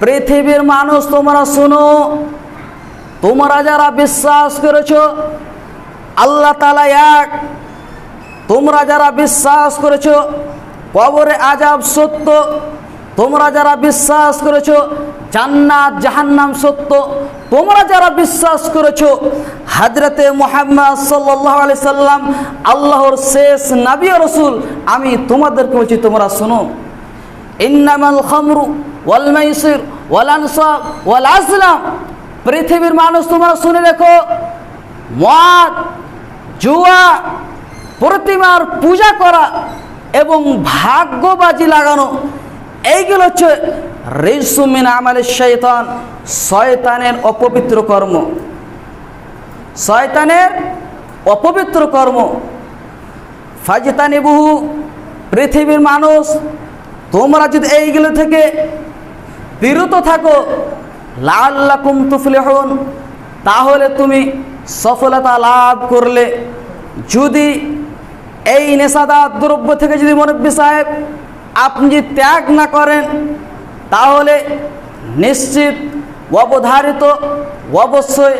পৃথিবীর মানুষ তোমরা শোনো। তোমরা যারা বিশ্বাস করেছ, আল্লাহ তালা এক। তোমরা যারা বিশ্বাস করেছ, কবরে আজাব সত্য। তোমরা যারা বিশ্বাস করেছ, জান্নাত, জাহান্নাম সত্য। তোমরা যারা বিশ্বাস করেছ হাজরতে মোহাম্মদ সাল্লাহ আলি সাল্লাম, আল্লাহর শেষ নাবি রসুল, আমি তোমাদেরকে বলছি, তোমরা শোনো। ইন্নামাল খামরু ওয়াল মাইসির, ওয়াল আনসাব ওয়াল আসলাম। পৃথিবীর মানুষ তোমরা শুনে রেখো, মদ, জুয়া, প্রতিমার পূজা করা এবং ভাগ্যবাজি লাগানো, এইগুলো হচ্ছে রেসুমিন আমালের শয়তান, শয়তানের অপবিত্র কর্ম। শয়তানের অপবিত্র কর্ম। ফাজিতানি বহু পৃথিবীর মানুষ, তোমরা যদি এইগুলো থেকে বিরত থাকো। লাল্লা লাল্লাকুম তুফলিহুন। তাহলে তুমি সফলতা লাভ করলে। যদি এই নেশাদার দ্রব্য থেকে যদি মরব্বী সাহেব আপনি যদি ত্যাগ না করেন, তাহলে নিশ্চিত অবধারিত অবশ্যই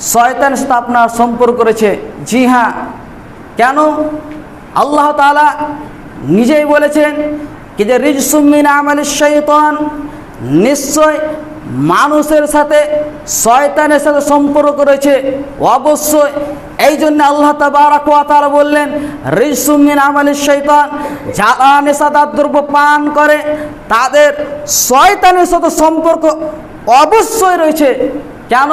শয়তানের সাথে আপনার সম্পর্ক করেছে জি হ্যাঁ। কেন? আল্লাহ তাআলা নিজেই বলেছেন কি যে রিজসুমিন আমল শৈতান নিশ্চয় মানুষের সাথে শয়তানের সাথে সম্পর্ক রয়েছে। অবশ্যই এই জন্য আল্লাহ তাবারাকাল বললেন রিজসুমিন আমল শৈতান যারা নেশাদার দ্রব্য পান করে, তাদের শয়তানের সাথে সম্পর্ক অবশ্যই রয়েছে। কেন?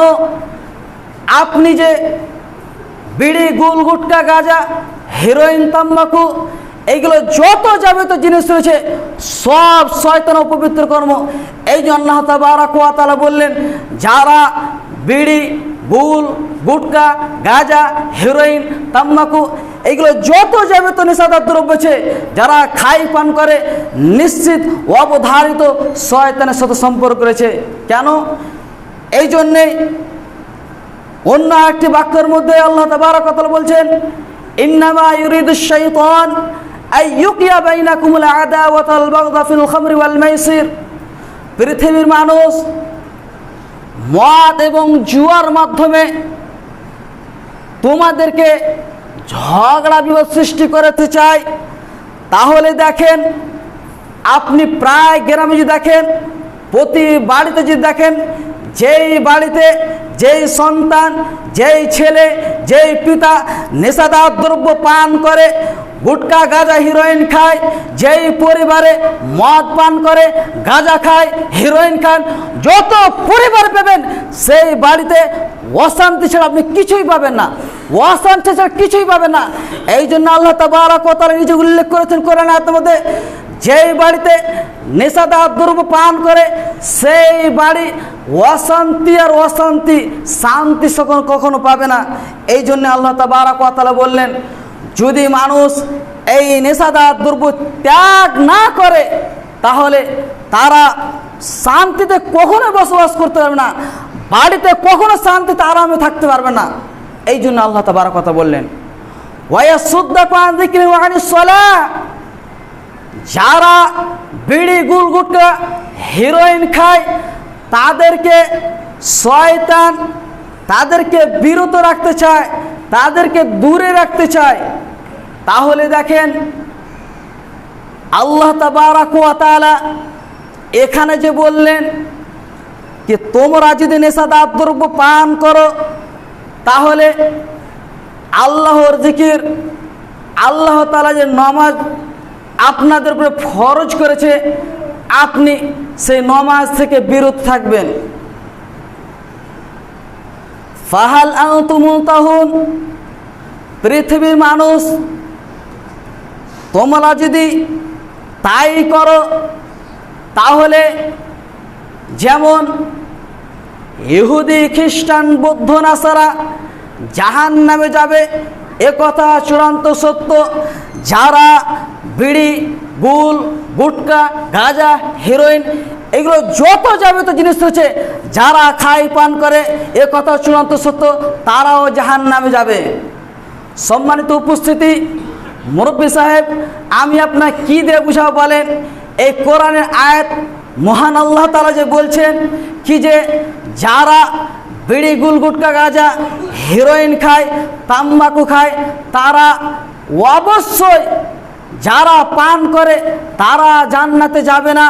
আপনি যে বিড়ি, গুল, গুটকা, গাঁজা হিরোইন তাম্বাকু এইগুলো যত যাবতীয় জিনিস রয়েছে, সব শয়তান অপবিত্র কর্ম। এই জন্য আল্লাহ তাবারাকালা বললেন, যারা বিড়ি গুল গুটকা, গাঁজা হিরোইন তাম্বাকু, এইগুলো যত যাবতীয় নেশাদার দ্রব্য আছে যারা খাই পান করে, নিশ্চিত, অবধারিত শয়তানের সাথে সম্পর্ক রয়েছে। কেন? এই জন্যেই অন্য একটি বাক্যের মধ্যে আল্লাহ তাবারাকাতালা বলছেন, ইন্নামা ইউরিদু শাইতান পৃথিবীর মানুষ মদ এবং জুয়ার মাধ্যমে তোমাদেরকে ঝগড়া বিবাদ সৃষ্টি করতে চায়। তাহলে দেখেন, আপনি প্রায় গ্রামে যদি দেখেন, প্রতি বাড়িতে যদি দেখেন, যেই বাড়িতে যেই সন্তান, যেই ছেলে, যেই পিতা নেশাদার দ্রব্য পান করে গুটকা, গাঁজা হিরোইন খায়, যেই পরিবারে মদ পান করে, গাঁজা খায় হিরোইন খান, যত পরিবার পাবেন, সেই বাড়িতে অশান্তি ছাড়া আপনি কিছুই পাবেন না। অশান্তি ছাড়া কিছুই পাবেন না। এই জন্য আল্লাহ তাবারা কথা নিজে উল্লেখ করেছেন কোরআন আয়াতের মধ্যে, যেই বাড়িতে নেশাদার দ্রব্য পান করে, সেই বাড়ি অশান্তি আর অশান্তি, শান্তি সকল কখনো পাবে না। এই জন্য আল্লাহ তাবারা কথা বললেন যদি মানুষ এই নেশাদার দ্রব্য ত্যাগ না করে, তাহলে তারা শান্তিতে কখনো বসবাস করতে পারবে না, বাড়িতে কখনো শান্তিতে আরামে থাকতে পারবে না। এই জন্য আল্লাহ তাবার কথা বললেন যারা বিড়ি গুল গুটকা হিরোইন খায়, তাদেরকে শয়তান তাদেরকে বিরত রাখতে চায় তাদেরকে দূরে রাখতে চায়। তাহলে দেখেন, আল্লাহ তাবারাকালা এখানে যে বললেন যে, তোমরা যদি নেশাদার দ্রব্য পান করো, তাহলে আল্লাহর জিকির, আল্লাহ তালা যে নমাজ আপনাদের উপরে ফরজ করেছে, আপনি সেই নমাজ থেকে বিরত থাকবেন। ফাহাল আহতুমুতাহুন পৃথিবীর মানুষ, তোমরা যদি তাই করো, তাহলে যেমন ইহুদি, খ্রিস্টান, বৌদ্ধ, নাসারা জাহান নামে যাবে, এ কথা চূড়ান্ত সত্য। যারা বিড়ি, গুল, গুটকা, গাঁজা হিরোইন এগুলো যত যাবতীয় জিনিস রয়েছে, যারা খাই পান করে, এ কথা চূড়ান্ত সত্য, তারাও জাহান নামে যাবে। সম্মানিত উপস্থিতি, মুরব্বী সাহেব, আমি আপনার কি দিয়ে বুঝাবো বলেন? এই কোরআনের আয়াত মহান আল্লাহ তারা যে বলছেন, কি যে যারা বিড়ি, গুলগুটকা, গাঁজা হিরোইন খায়, তাম্বাকু খায়, তারা অবশ্যই যারা পান করে, তারা জান্নাতে যাবে না।